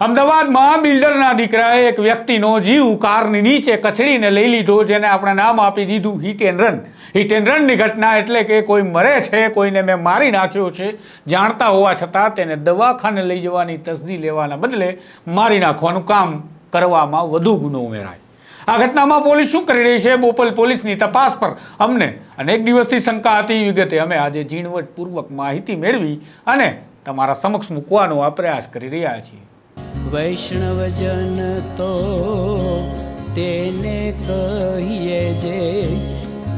અમદાવાદમાં બિલ્ડરના દીકરાએ એક વ્યક્તિનો જીવ કારની નીચે કચડીને લઈ લીધો, જેને આપણે નામ આપી દીધું hit and run hit and રનની ઘટના એટલે કે કોઈ મરે છે, કોઈને મેં મારી નાખ્યો છે, જાણતા હોવા છતાં તેને દવાખાને લઈ જવાની તસદી લેવાના બદલે મારી નાખવાનું કામ કરવામાં વધુ ગુનો ઉમેરાય. આ ઘટનામાં પોલીસ શું કરી રહી છે? બોપલ પોલીસની તપાસ પર અમને અનેક દિવસથી શંકા હતી. વિગતે અમે આજે ઝીણવટપૂર્વક માહિતી મેળવી અને તમારા સમક્ષ મૂકવાનો આ પ્રયાસ કરી રહ્યા છીએ. વૈષ્ણવજન તો તેને કહીએ જે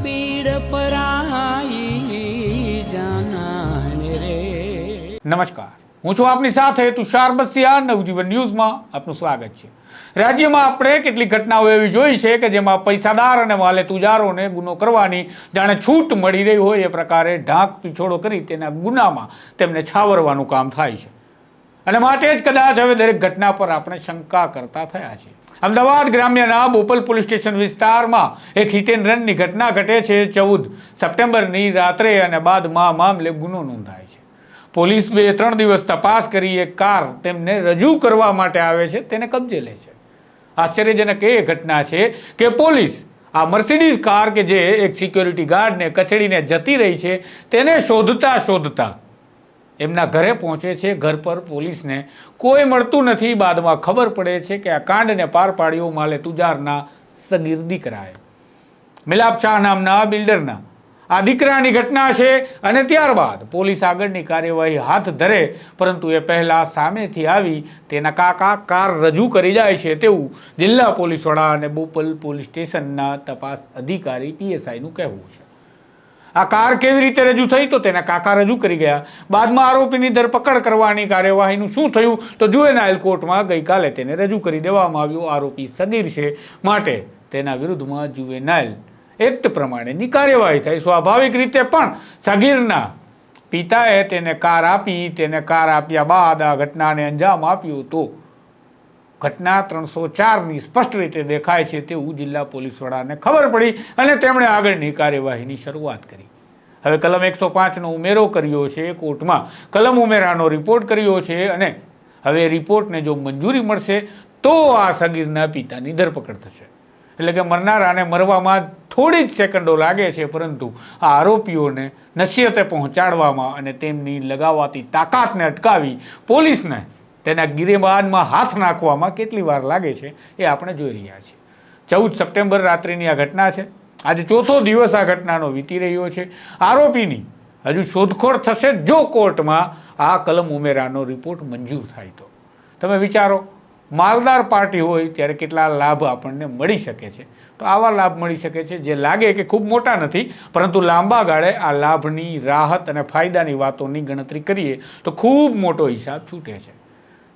પીડ પરાઈ જાનાને રે. નમસ્કાર. હું છું આપની સાથે તુષાર બસિયા નવજીવન ન્યૂઝમાં આપનું સ્વાગત છે. રાજ્યમાં આપણે કેટલીક ઘટનાઓ એવી જોઈ છે કે જેમાં પૈસાદાર અને વાલે તુજારોને ગુનો કરવાની જાણે છૂટ મળી રહી હોય એ પ્રકારે ઢાંક પીછોડો કરી તેના ગુનામાં તેમને છાવરવાનું કામ થાય છે. અને માટે જ કદાચ હવે દરેક ઘટના પર આપણે શંકા કરતા થયા છે અમદાવાદ ગ્રામ્યના બોપલ પોલીસ સ્ટેશન વિસ્તારમાં એક હિટ એન્ડ રનની ઘટના ઘટે છે. ચૌદ સપ્ટેમ્બરની રાત્રે અને બાદમાં મામલે ગુનો નોંધાય છે. પોલીસ બે ત્રણ દિવસ તપાસ કરી, એક કાર તેમને રજૂ કરવા માટે આવે છે, તેને કબજે લે છે. આશ્ચર્યજનક એ ઘટના છે કે પોલીસ આ મર્સિડીઝ કાર કે જે એક સિક્યોરિટી ગાર્ડને કચડીને જતી રહી છે, તેને શોધતા શોધતા એમના ઘરે પહોંચે છે, ઘર પર પોલીસને. કોઈ મળતું નથી બાદમાં. ખબર પડે છે કે આ કાંડને પાર પાડ્યો માલે તુજારના સગીર દીકરાએ. મિલાપ શાહ નામના બિલ્ડરના. આ દીકરાની ઘટના છે અને ત્યારબાદ પોલીસ આગળની કાર્યવાહી હાથ ધરે, પરંતુ એ પહેલાં સામેથી આવી તેના કાકા કાર રજૂ કરી જાય છે તેવું જિલ્લા પોલીસ વડા અને બોપલ પોલીસ સ્ટેશનના તપાસ અધિકારી પીએસઆઈનું કહેવું છે. આ કાર કેવી રીતે રજૂ થઈ તો તેના કાકા રજૂ કરી ગયા. બાદમાં આરોપીની ધરપકડ કરવાની કાર્યવાહીનું શું થયું તો જુએનાઇલ કોર્ટમાં ગઈકાલે તેને રજૂ કરી દેવામાં આવ્યો. આરોપી સગીર છે માટે તેના વિરુદ્ધમાં જુવેનાઇલ એક્ટ પ્રમાણેની કાર્યવાહી થઈ. સ્વાભાવિક રીતે પણ સગીરના પિતાએ તેને કાર આપી. તેને કાર આપ્યા બાદ આ ઘટનાને અંજામ આપ્યું તો ઘટના ત્રણસો ચારની સ્પષ્ટ રીતે દેખાય છે તેવું જિલ્લા પોલીસ વડાને ખબર પડી અને તેમણે આગળની કાર્યવાહીની શરૂઆત કરી. હવે કલમ એકસો પાંચનો ઉમેરો કર્યો છે કોર્ટમાં. કલમ ઉમેરાનો રિપોર્ટ કર્યો છે અને હવે રિપોર્ટને જો મંજૂરી મળશે તો આ સગીરના પિતાની ધરપકડ થશે. એટલે કે મરનારાને મરવામાં થોડી જ સેકન્ડો લાગે છે, પરંતુ આ આરોપીઓને નસીહતે પહોંચાડવામાં અને તેમની લગાવાતી તાકાતને અટકાવી પોલીસને તેના ગિરેબાનમાં હાથ નાખવામાં કેટલી વાર લાગે છે એ આપણે જોઈ રહ્યા છીએ. ચૌદ સપ્ટેમ્બર રાત્રિની આ ઘટના છે. આજે ચોથો દિવસ આ ઘટનાનો વીતી રહ્યો છે. આરોપીની હજુ શોધખોળ થશે જો કોર્ટમાં આ કલમ ઉમેરાનો રિપોર્ટ મંજૂર થાય તો. તમે વિચારો, માલદાર પાર્ટી હોય ત્યારે કેટલા લાભ આપણને મળી શકે છે. તો આવા લાભ મળી શકે છે જે લાગે કે ખૂબ મોટા નથી, પરંતુ લાંબા ગાળે આ લાભની રાહત અને ફાયદાની વાતોની ગણતરી કરીએ તો ખૂબ મોટો હિસાબ છૂટે છે.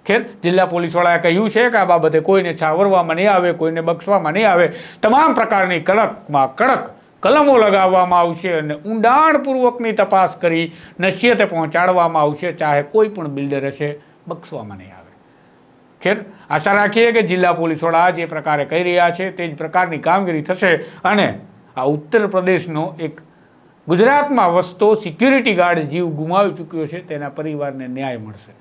ખેર, જિલ્લા પોલીસવાળાએ કહ્યું છે કે આ બાબતે કોઈને છાવરવામાં નહીં આવે, કોઈને બક્ષવામાં નહીં આવે. તમામ પ્રકારની કડકમાં કડક કલમો લગાવવામાં આવશે અને ઊંડાણપૂર્વકની તપાસ કરી નસીહતે પહોંચાડવામાં આવશે, ચાહે કોઈ પણ બિલ્ડર હશે, બક્ષવામાં નહીં આવે. ખેર, આશા રાખીએ કે જિલ્લા પોલીસવાળા જે પ્રકારે કહી રહ્યા છે તે જ પ્રકારની કામગીરી થશે અને આ ઉત્તર પ્રદેશનો એક ગુજરાતમાં વસતો સિક્યુરિટી ગાર્ડ જીવ ગુમાવી ચૂક્યો છે, તેના પરિવારને ન્યાય મળશે.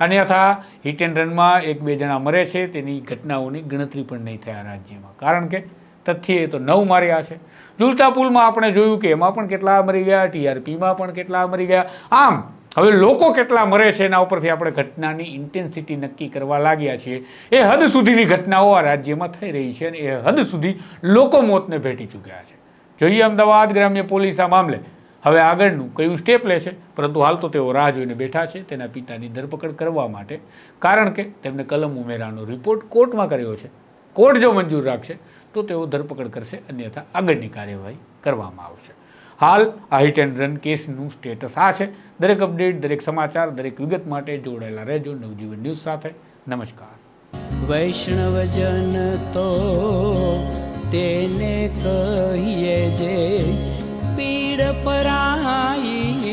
અન્યથા હિટ એન્ડ રનમાં એક બે જણા મરે છે, તેની ઘટનાઓની ગણતરી પણ નહીં થયા રાજ્યમાં. કારણ કે તથ્ય એ તો નવ માર્યા છે. ઝુલતા પુલમાં આપણે જોયું કે એમાં પણ કેટલા મરી ગયા ટીઆરપીમાં પણ કેટલા મરી ગયા. આમ, હવે લોકો કેટલા મરે છે એના ઉપરથી આપણે ઘટનાની ઇન્ટેન્સિટી નક્કી કરવા લાગ્યા છીએ. એ હદ સુધીની ઘટનાઓ આ રાજ્યમાં થઈ રહી છે અને એ હદ સુધી લોકો મોતને ભેટી ચૂક્યા છે. જોઈએ અમદાવાદ ગ્રામ્ય પોલીસ આ મામલે. હવે આગળનું કયું સ્ટેપ લેશે? પરંતુ હાલ તો તેઓ રાહ જોઈને બેઠા છે, તેના પિતાની ધરપકડ કરવા માટે. કારણ કે તેમને કલમ ઉમેરાનો રિપોર્ટ કોર્ટમાં કર્યો છે. કોર્ટ જો મંજૂર રાખશે, તો તેઓ ધરપકડ કરશે, અન્યથા આગળની કાર્યવાહી કરવામાં આવશે. હાલ આ હિટ એન્ડ રન કેસનું સ્ટેટસ આ છે. દરેક અપડેટ દરેક સમાચાર, દરેક વિગત માટે જોડાયેલા રહેજો નવજીવન ન્યૂઝ સાથે. નમસ્કાર. વૈષ્ણવજન તો તેને કહીએ જે પીડ પરાઈ